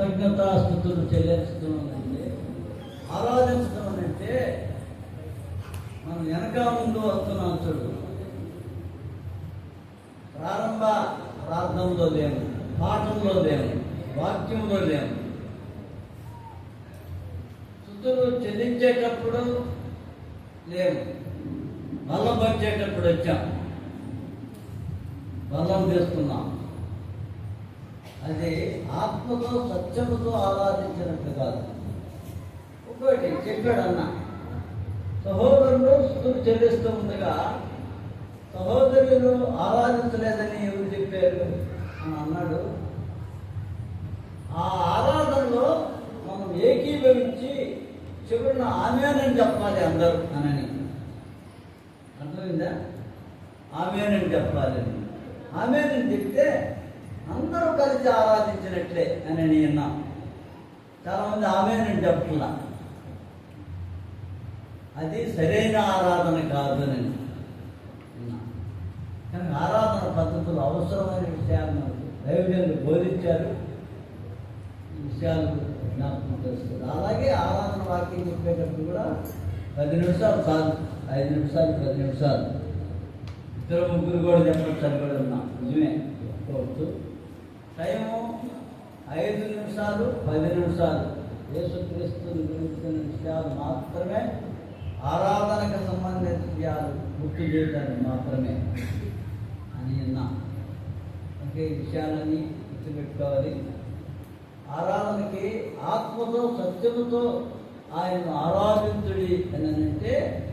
కృతజ్ఞతాస్థుతులు చెల్లించడం అంటే ఆరాధించడం అంటే మనం వెనక ముందు వస్తున్నాం చూడు ప్రారంభ ప్రార్థనలో లేము పాఠంలో లేము వాక్యంలో లేము. స్థుతులు చెల్లించేటప్పుడు లేము బలం వచ్చేటప్పుడు వచ్చాం బలం చేస్తున్నాం అది ఆత్మతో సత్యముతో ఆరాధించినట్టు కాదు. ఇంకోటి చెప్పాడు అన్న సహోదరులు స్థుతులు చెల్లిస్తూ ఉండగా సహోదరులు ఆరాధించలేదని ఎవరు చెప్పారు? అని అన్నాడు. ఆ ఆరాధనలో మనం ఏకీభవించి చివరిన ఆమెనని చెప్పాలి అందరూ అనని. అర్థమైందా? ఆమెనని చెప్పాలి. ఆమెనని చెప్తే అందరూ కలిసి ఆరాధించినట్లే అని నేను విన్నాం చాలామంది ఆమెను చెప్తున్నా అది సరైన ఆరాధన కాదు అని కానీ ఆరాధన పద్ధతులు అవసరమైన విషయాలు మనకు దైవజనులు బోధించారు. విషయాలు జ్ఞాపకం తెలుస్తుంది అలాగే ఆరాధన వాక్యం చెప్పేటప్పుడు కూడా పది నిమిషాలు చాలు. ఐదు నిమిషాలు పది నిమిషాలు. ఇద్దరు ముగ్గురు కూడా చెప్పచ్చు అని కూడా ఉన్నాం నిజమే. చెప్పుకోవచ్చు టైము ఐదు నిమిషాలు పది నిమిషాలు. యేసుక్రీస్తుని గురించిన విషయాలు మాత్రమే. ఆరాధనకు సంబంధించిన విషయాలు గుర్తు చేయడానికి మాత్రమే. అని విన్నా అంటే ఈ విషయాలన్నీ గుర్తుపెట్టుకోవాలి. ఆరాధనకి ఆత్మతో సత్యముతో ఆయన ఆరాధించుడి అని అంటే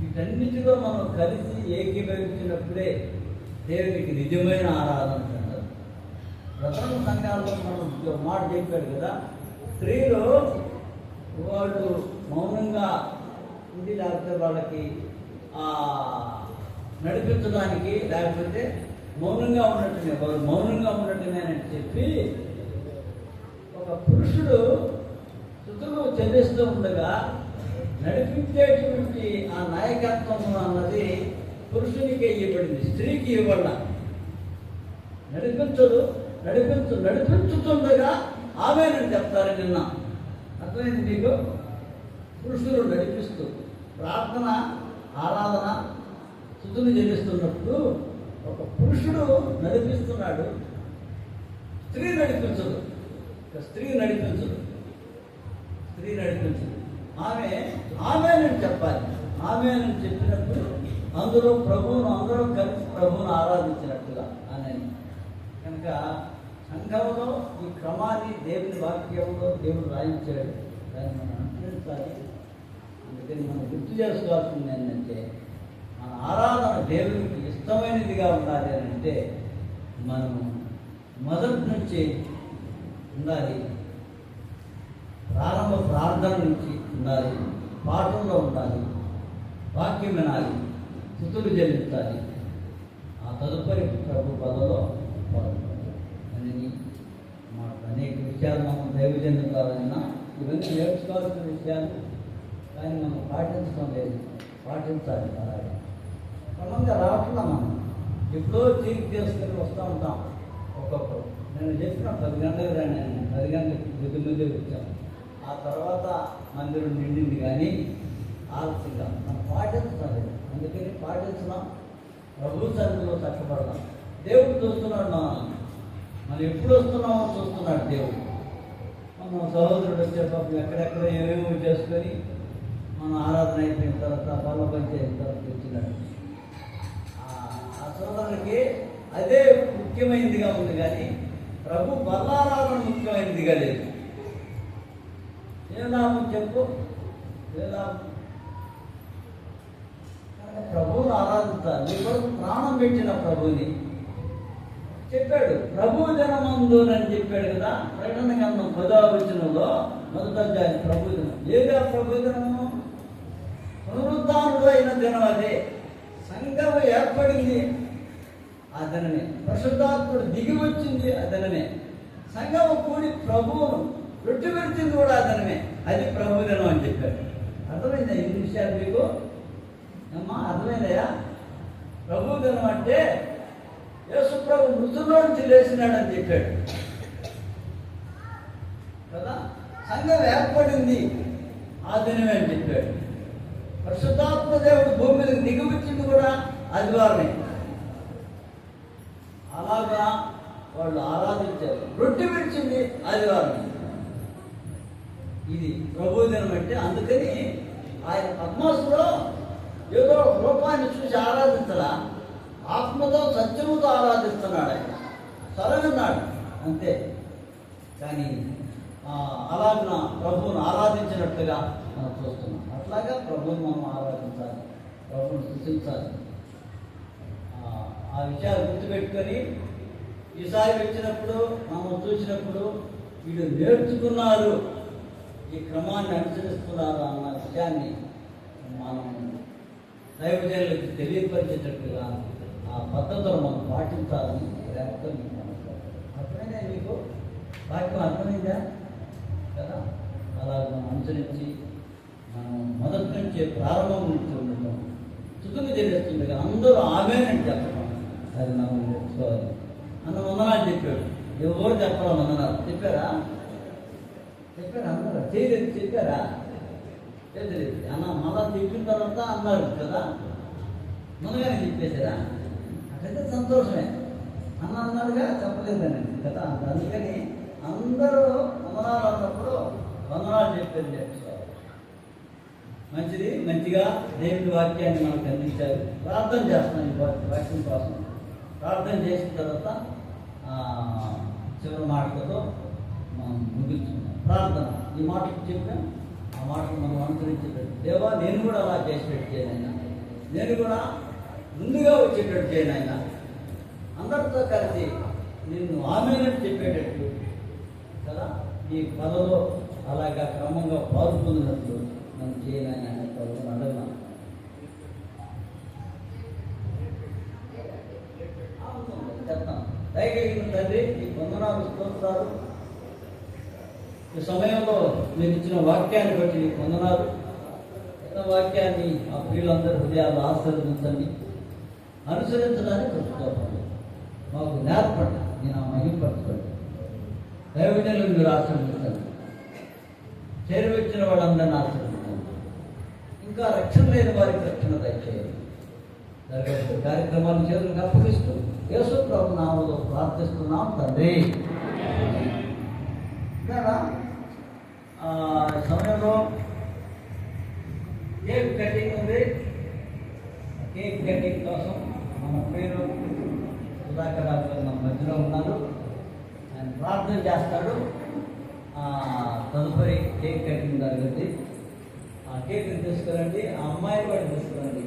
వీటన్నిటిలో మనం కలిసి ఏకీభవించినప్పుడే దేవునికి నిజమైన ఆరాధన. అంటారు ప్రధాన సంఘాల్లో మనం మాట చెప్పాడు కదా స్త్రీలు వాళ్ళు మౌనంగా ఉండి లేకపోతే వాళ్ళకి నడిపించడానికి లేకపోతే మౌనంగా ఉన్నట్టునే వాళ్ళు మౌనంగా ఉన్నట్టునేనని చెప్పి ఒక పురుషుడు శుతులు చెల్లిస్తూ ఉండగా నడిపించేటువంటి ఆ నాయకత్వం అన్నది పురుషునికి ఇవ్వబడింది స్త్రీకి ఇవ్వడం నడిపించదు నడిపించు నడిపించుతుండగా ఆమెనని చెప్తారు నిన్న. అర్థమైంది మీకు? పురుషులు నడిపిస్తూ ప్రార్థన ఆరాధన స్థుతులు చెల్లిస్తున్నప్పుడు ఒక పురుషుడు నడిపిస్తున్నాడు స్త్రీ నడిపించదు. ఒక స్త్రీ నడిపించదు. స్త్రీ నడిపించదు. ఆమె ఆమె అని చెప్పాలి. ఆమె చెప్పినప్పుడు అందులో ప్రభువును అందరూ కలిసి ప్రభువును ఆరాధించినట్టుగా. అని కనుక సంఘంలో ఈ క్రమాన్ని దేవుని వాక్యంలో దేవుడు రాయించాడు. దాన్ని మనం అనుసరించాలి అందుకని మనం గుర్తు చేసుకోవాల్సింది ఏంటంటే మన ఆరాధన దేవునికి ఇష్టమైనదిగా ఉండాలి అని అంటే మనము మొదటి నుంచి ఉండాలి. ప్రారంభ ప్రార్థన నుంచి ఉండాలి. పాఠంలో ఉండాలి. వాక్యం వినాలి. స్థుతులు చెల్లించాలి ఆ తదుపరి ప్రభు పదలో పాల్గొనాలి అని మా అనేక విషయాలు మనం దైవజన్యం కావాలన్నా ఇవన్నీ నేర్చుకోవాల్సిన విషయాలు కానీ మనం పాటించడం లేదు. పాటించాలి అలాగే. క్రమంగా రావట్లా మనం ఎప్పుడో తీర్పు చేసుకుని వస్తూ ఉంటాం. ఒక్కొక్కరు నేను చెప్పిన పది గంటలకు రాని నేను పది గంటలకు బుద్ధి ముందే వచ్చాను ఆ తర్వాత మందిరం నిండింది కానీ ఆలస్యంగా మనం పాటించాలి. అందుకని పాటించడం ప్రభు సన్నిధిలో చక్కబడదాం దేవుడు చూస్తున్నాడు మనం మనం ఎప్పుడు వస్తున్నామో చూస్తున్నాడు. సహోదరుడు వచ్చే పాపం ఎక్కడెక్కడ ఏమేమో చేసుకొని మనం ఆరాధన అయిపోయిన తర్వాత బల పంచాయతీ తర్వాత వచ్చినాడు ఆ- సోదరుడికి అదే ముఖ్యమైనదిగా ఉంది కానీ ప్రభు బల్లారాధన ముఖ్యమైనదిగా లేదు. ఏ లాభం చెప్పు? ఏ లాభం? ప్రభువును ఆరాధిస్తారు. నీ కొరకు ప్రాణం పెట్టిన ప్రభుని చెప్పాడు ప్రభు జనమందునని చెప్పాడు కదా ప్రకటన గ్రంథం పదవ వచనంలో మొదట అధ్యాయం ప్రభు దినం ఏగా ప్రభు దినము పునరుద్ధానుడు అయిన దినం అదే. సంఘం ఏర్పడింది ఆ దినమే పరిశుద్ధాత్ముడు దిగి వచ్చింది ఆ దినమే సంఘం కూడి ప్రభువును రొట్టె పెరిచింది కూడా ఆ దినమే అది ప్రభు దినం అని చెప్పాడు. అర్థమైందా ఈ విషయాలు మీకు? అమ్మా అర్థమైందయ్యా ప్రభు దినం అంటే యేసుప్రభు మృతుల్లోంచి మృతుల్లో నుంచి లేచినాడని చెప్పాడు. కదా? సంఘం ఏర్పడింది ఆ దినమే అని చెప్పాడు. పరిశుద్ధాత్మ దేవుడు భూమి మీద దిగి కూడా ఆదివారమే. అలాగా వాళ్ళు ఆరాధించారు. రొట్టె విడిచింది ఆదివారం ఇది ప్రభుదినం అంటే అందుకని ఆయన పద్మాసులో ఏదో రూపాన్ని చూసి ఆరాధించరా ఆత్మతో సత్యముతో ఆరాధిస్తున్నాడు ఆయన. సరేనన్నాడు అంతే. కానీ ఆ, ప్రభువును ఆరాధించినట్టుగా మనం చూస్తున్నాం. అట్లాగా ప్రభువుని మనం ఆరాధించాలి ప్రభువుని సృష్టించాలి. ఆ, విషయాలు గుర్తుపెట్టుకొని ఈసారి వచ్చినప్పుడు మనం చూసినప్పుడు వీడు నేర్చుకున్నారు ఈ క్రమాన్ని అనుసరిస్తున్నారు అన్న విషయాన్ని మనం దైవజనులకు తెలియపరిచేటట్టుగా ఆ పద్ధతులు మనం పాటించాలని లేకపోతే మీకు అర్థమైనా మీకు? వాక్యం అర్థమైందా? కదా? అలా మనం అనుసరించి మనం మొదటి నుంచే ప్రారంభం నుంచి ఉండటం. చుట్టుకు తెలియస్తుంది అందరూ ఆమెనని చెప్పడం. అది మనం నేర్చుకోవాలి. అన్న వందనాలు చెప్పాడు. ఎవరు చెప్పాలి వందనాలు. చెప్పారా? చెప్పారా? అందరూ చేయలేదు. చెప్పారా? చేయలేదు అన్న మళ్ళా చెప్పిన తర్వాత అన్నారు కదా. ముందుగానే చెప్పేశారా? అట్లయితే సంతోషమే. అన్న అన్నాడుగా చెప్పలేదని కదా అందుకని అందరూ వందనాలు అన్నప్పుడు వందనాలు చెప్పేది నేర్చుకోవాలి. మంచిది మంచిగా దేవుడి వాక్యాన్ని మనకు అందించారు. ప్రార్థన చేస్తున్నాం ఈ వాక్యం కోసం. ప్రార్థన చేసిన తర్వాత చివరి మాటలతో మనం ముగించుకున్నాం ప్రార్థన. ఈ మాటలు చెప్పాం. ఆ మాటలు మనం అనుసరించేటట్టు దేవా నేను కూడా అలా చేసి చేయనైనా నేను కూడా ముందుగా వచ్చేటట్టు చేయనైనా అందరితో కలిసి నిన్ను ఆమెనని చెప్పేటట్టు కదా? ఈ కథలో అలాగా క్రమంగా పాల్గొన్నట్లు పొందినట్లు మనం చేయనని ఆయన అడగనా చెప్తాను దయగలిగిన తండ్రి ఈ వందనాలు స్తోత్రాలు. ఈ సమయంలో మీరు ఇచ్చిన వాక్యాన్ని బట్టి నీకు వందనాలు. వాక్యాన్ని ఆ ప్రియులందరి హృదయాలు ఆశీర్వదించండి. అనుసరించడానికి కృతజ్ఞతలు మాకు నేర్పండి. నేను ఆ మహింపరచుకోండి దైవజనులు మీరు ఆశీర్వదించండి. చేరువచ్చిన వాళ్ళందరినీ ఆశ్రమించండి ఇంకా రక్షణ లేని వారికి రక్షణ దయచేయండి. జరగబోయే కార్యక్రమాన్ని చేతులకు అప్పగిస్తూ యేసు ప్రభు నామలో ప్రార్థిస్తున్నాం తండ్రి. ఇంకా సమయంలో కేక్ కటింగ్ ఉంది. కేక్ కటింగ్ కోసం పేరు సుధాకర్ రాజు గారు మధ్యలో ఉన్నారు ఆయన ప్రార్థన చేస్తాడు తదుపరి కేక్ కటింగ్ జరుగుతుంది ఆ కేక్ తీసుకురండి ఆ అమ్మాయి కూడా తీసుకురండి